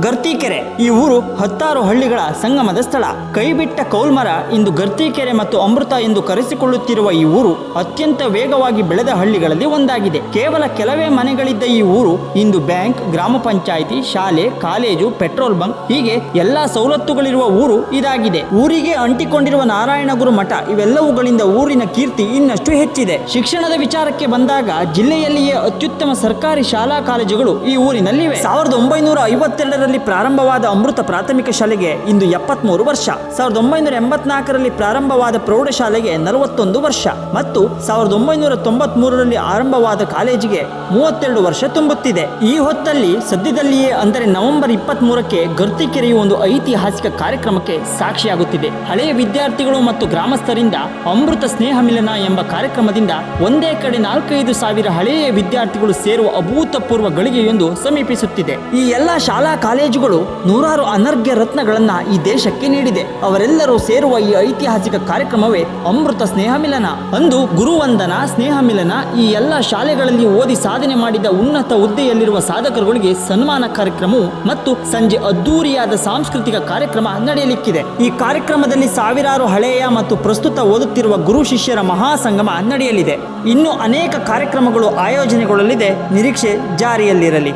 ಗರ್ತಿಕೆರೆ. ಈ ಊರು ಹತ್ತಾರು ಹಳ್ಳಿಗಳ ಸಂಗಮದ ಸ್ಥಳ. ಕೈಬಿಟ್ಟ ಕೌಲ್ಮರ ಇಂದು ಗರ್ತಿಕೆರೆ ಮತ್ತು ಅಮೃತ ಎಂದು ಕರೆಸಿಕೊಳ್ಳುತ್ತಿರುವ ಈ ಊರು ಅತ್ಯಂತ ವೇಗವಾಗಿ ಬೆಳೆದ ಹಳ್ಳಿಗಳಲ್ಲಿ ಒಂದಾಗಿದೆ. ಕೇವಲ ಕೆಲವೇ ಮನೆಗಳಿದ್ದ ಈ ಊರು ಇಂದು ಬ್ಯಾಂಕ್, ಗ್ರಾಮ ಪಂಚಾಯಿತಿ, ಶಾಲೆ, ಕಾಲೇಜು, ಪೆಟ್ರೋಲ್ ಬಂಕ್ ಹೀಗೆ ಎಲ್ಲಾ ಸವಲತ್ತುಗಳಿರುವ ಊರು ಇದಾಗಿದೆ. ಊರಿಗೆ ಅಂಟಿಕೊಂಡಿರುವ ನಾರಾಯಣಗುರು ಮಠ ಇವೆಲ್ಲವುಗಳಿಂದ ಊರಿನ ಕೀರ್ತಿ ಇನ್ನಷ್ಟು ಹೆಚ್ಚಿದೆ. ಶಿಕ್ಷಣದ ವಿಚಾರಕ್ಕೆ ಬಂದಾಗ ಜಿಲ್ಲೆಯಲ್ಲಿಯೇ ಅತ್ಯುತ್ತಮ ಸರ್ಕಾರಿ ಶಾಲಾ ಕಾಲೇಜುಗಳು ಈ ಊರಿನಲ್ಲಿವೆ. ಸಾವಿರದ ಒಂಬೈನೂರ ಐವತ್ತೆರಡರಲ್ಲಿ ಪ್ರಾರಂಭವಾದ ಅಮೃತ ಪ್ರಾಥಮಿಕ ಶಾಲೆಗೆ ಇಂದು ಎಪ್ಪತ್ಮೂರು ವರ್ಷ. ಸಾವಿರದ ಒಂಬೈನೂರ ಎಂಬತ್ನಾಲ್ಕರಲ್ಲಿ ಪ್ರಾರಂಭವಾದ ಪ್ರೌಢಶಾಲೆಗೆ ನಲವತ್ತೊಂದು ವರ್ಷ. ಮತ್ತು ಸಾವಿರದ ಒಂಬೈನೂರ ತೊಂಬತ್ಮೂರರಲ್ಲಿ ಆರಂಭವಾದ ಕಾಲೇಜಿಗೆ ಮೂವತ್ತೆರಡು ವರ್ಷ ತುಂಬುತ್ತಿದೆ. ಈ ಹೊತ್ತಲ್ಲಿ ಸದ್ಯದಲ್ಲಿಯೇ ಅಂದರೆ ನವೆಂಬರ್ ಇಪ್ಪತ್ಮೂರಕ್ಕೆ ಗರ್ತಿಕೆರೆಯು ಒಂದು ಐತಿಹಾಸಿಕ ಕಾರ್ಯಕ್ರಮಕ್ಕೆ ಸಾಕ್ಷಿಯಾಗುತ್ತಿದೆ. ಹಳೆಯ ವಿದ್ಯಾರ್ಥಿಗಳು ಮತ್ತು ಗ್ರಾಮಸ್ಥರಿಂದ ಅಮೃತ ಸ್ನೇಹ ಮಿಲನ ಎಂಬ ಕಾರ್ಯಕ್ರಮದಿಂದ ಒಂದೇ ಕಡೆ ನಾಲ್ಕೈದು ಸಾವಿರ ಹಳೆಯ ವಿದ್ಯಾರ್ಥಿಗಳು ಸೇರುವ ಅಭೂತಪೂರ್ವ ಗಳಿಗೆಯೊಂದು ಸಮೀಪಿಸುತ್ತಿದೆ. ಈ ಎಲ್ಲ ಶಾಲಾ ಕಾಲೇಜುಗಳು ನೂರಾರು ಅನರ್ಘ್ಯ ರತ್ನಗಳನ್ನ ಈ ದೇಶಕ್ಕೆ ನೀಡಿದೆ. ಅವರೆಲ್ಲರೂ ಸೇರುವ ಈ ಐತಿಹಾಸಿಕ ಕಾರ್ಯಕ್ರಮವೇ ಅಮೃತ ಸ್ನೇಹ ಮಿಲನ. ಅಂದು ಗುರುವಂದನ, ಸ್ನೇಹ ಮಿಲನ ಈ ಎಲ್ಲ ಶಾಲೆಗಳಲ್ಲಿ ಓದಿ ಸಾಧನೆ ಮಾಡಿದ ಉನ್ನತ ಹುದ್ದೆಯಲ್ಲಿರುವ ಸಾಧಕರುಗಳಿಗೆ ಸನ್ಮಾನ ಕಾರ್ಯಕ್ರಮವು ಮತ್ತು ಸಂಜೆ ಅದ್ದೂರಿಯಾದ ಸಾಂಸ್ಕೃತಿಕ ಕಾರ್ಯಕ್ರಮ ನಡೆಯಲಿಕ್ಕಿದೆ. ಈ ಕಾರ್ಯಕ್ರಮದಲ್ಲಿ ಸಾವಿರಾರು ಹಳೆಯ ಮತ್ತು ಪ್ರಸ್ತುತ ಓದುತ್ತಿರುವ ಗುರು ಶಿಷ್ಯರ ಮಹಾಸಂಗಮ ನಡೆಯಲಿದೆ. ಇನ್ನು ಅನೇಕ ಕಾರ್ಯಕ್ರಮಗಳು ಆಯೋಜನೆಗೊಳ್ಳಲಿದೆ. ನಿರೀಕ್ಷೆ ಜಾರಿಯಲ್ಲಿರಲಿ.